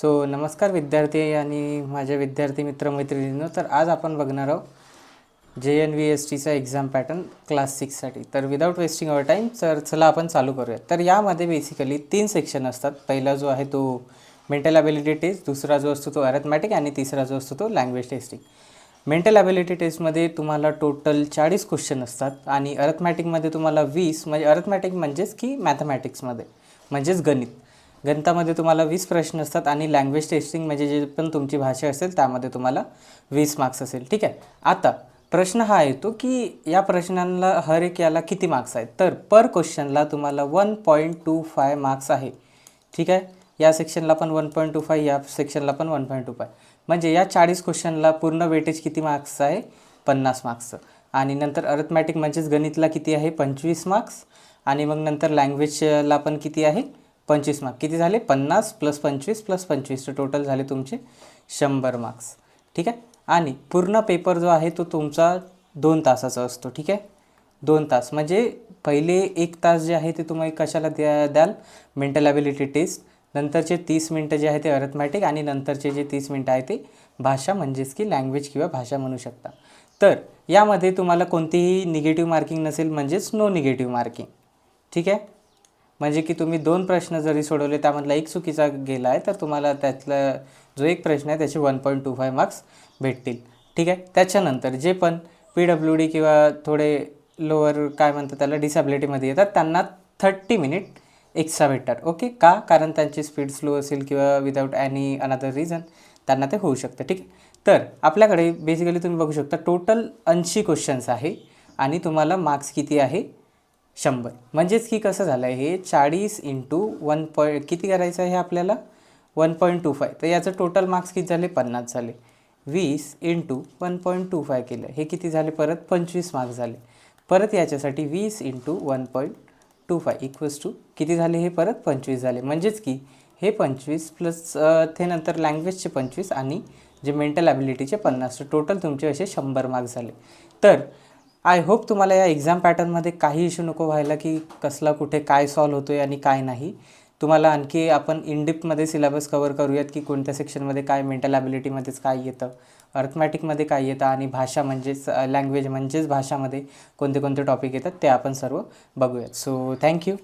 So नमस्कार विद्यार्थी आणि माझ्या विद्यार्थी मित्र मैत्रिणींनो तर आज आपण बघणार आहोत जे एन व्ही एस टीचा एक्झाम पॅटर्न क्लास सिक्ससाठी तर विदाऊट वेस्टिंग अवर टाईम तर चला आपण चालू करूया तर यामध्ये बेसिकली तीन सेक्शन असतात. पहिला जो आहे तो मेंटल ॲबिलिटी टेस्ट दुसरा जो असतो तो अरेथमॅटिक आणि तिसरा जो असतो तो लँग्वेज टेस्टिंग मेंटल ॲबिलिटी टेस्टमध्ये तुम्हाला टोटल चाळीस क्वेश्चन असतात आणि अरथमॅटिकमध्ये तुम्हाला वीस म्हणजे अरथमॅटिक म्हणजेच की मॅथमॅटिक्समध्ये म्हणजेच गणित. गणितामध्ये तुम्हाला वीस प्रश्न असतात आणि लँग्वेज टेस्टिंग म्हणजे जे पण तुमची भाषा असेल त्यामध्ये तुम्हाला वीस मार्क्स असेल. ठीक आहे? आता प्रश्न हा येतो की या प्रश्नांना हर एक याला किती मार्क्स आहेत? तर पर क्वेश्चनला तुम्हाला one point two five marks आहे. ठीक आहे? या सेक्शनला पण वन पॉईंट टू फाय या सेक्शनला पण वन पॉईंट टू फाय म्हणजे या चाळीस क्वेश्चनला पूर्ण वेटेज किती मार्क्स आहे? पन्नास मार्क्सचं आणि नंतर अर्थमॅटिक म्हणजेच गणितला किती आहे? पंचवीस मार्क्स आणि मग नंतर लँग्वेजला पण किती आहे? पंचवीस मार्क किती झाले? पन्नास प्लस पंचवीस प्लस पंचवीस. तर टोटल झाले तुमचे शंभर मार्क्स ठीक आहे? आणि पूर्ण पेपर जो आहे तो तुमचा दोन तासाचा असतो. ठीक आहे? दोन तास. म्हणजे पहिले एक तास जे आहे ते तुम्ही कशाला द्या द्याल? मेंटल ॲबिलिटी टेस्ट नंतरचे तीस मिनटं जे आहे ते अरथमॅटिक आणि नंतरचे जे तीस मिनटं आहे ते भाषा म्हणजेच की लँग्वेज किंवा भाषा म्हणू शकता. तर यामध्ये तुम्हाला कोणतीही निगेटिव्ह मार्किंग नसेल म्हणजेच नो निगेटिव्ह मार्किंग ठीक आहे? म्हणजे की तुम्ही दोन प्रश्न जरी सोडवले त्यामधला एक चुकीचा गेला आहे तर तुम्हाला त्यातला जो एक प्रश्न आहे त्याचे one point two five marks भेटतील. ठीक आहे? त्याच्यानंतर जे पण पी डब्ल्यू डी किंवा थोडे लोअर काय म्हणतात त्याला डिसॅबिलिटीमध्ये येतात त्यांना थर्टी मिनिट एक्स्ट्रा भेटतात. ओके का? कारण त्यांची स्पीड स्लो असेल किंवा विदाऊट ॲनी अनदर रिझन त्यांना ते होऊ शकतं. ठीक आहे? तर आपल्याकडे बेसिकली तुम्ही बघू शकता टोटल ऐंशी क्वेश्चन्स आहे आणि तुम्हाला मार्क्स किती आहे? शंभर. म्हणजेच की कसं झालं आहे हे चाळीस इंटू वन पॉईंट किती करायचं आहे आपल्याला? वन पॉईंट टू फाय तर याचं टोटल मार्क्स किती झाले? पन्नास झाले. वीस into one point two five केलं. हे किती झाले परत? पंचवीस मार्क्स झाले. परत याच्यासाठी वीस into one point two five equals two किती झाले हे परत? पंचवीस झाले. म्हणजेच की हे पंचवीस प्लस ते नंतर लँग्वेजचे पंचवीस आणि जे मेंटल ॲबिलिटीचे पन्नास. टोटल तुमचे असे शंभर मार्क्स झाले. तर आय होप तुम्हाला या एक्झाम पॅटर्नमध्ये काही इश्यू नको व्हायला की कसला कुठे काय सॉल्व होतो आहे आणि काय नाही. तुम्हाला आणखी आपण इनडिपमध्ये सिलेबस कवर करूयात की कोणत्या सेक्शनमध्ये काय मेंटल ॲबिलिटीमध्येच काय येतं अर्थमॅटिकमध्ये काय येतं आणि भाषा म्हणजेच लँग्वेज म्हणजेच भाषामध्ये कोणते कोणते टॉपिक येतात ते आपण सर्व बघूयात. So thank you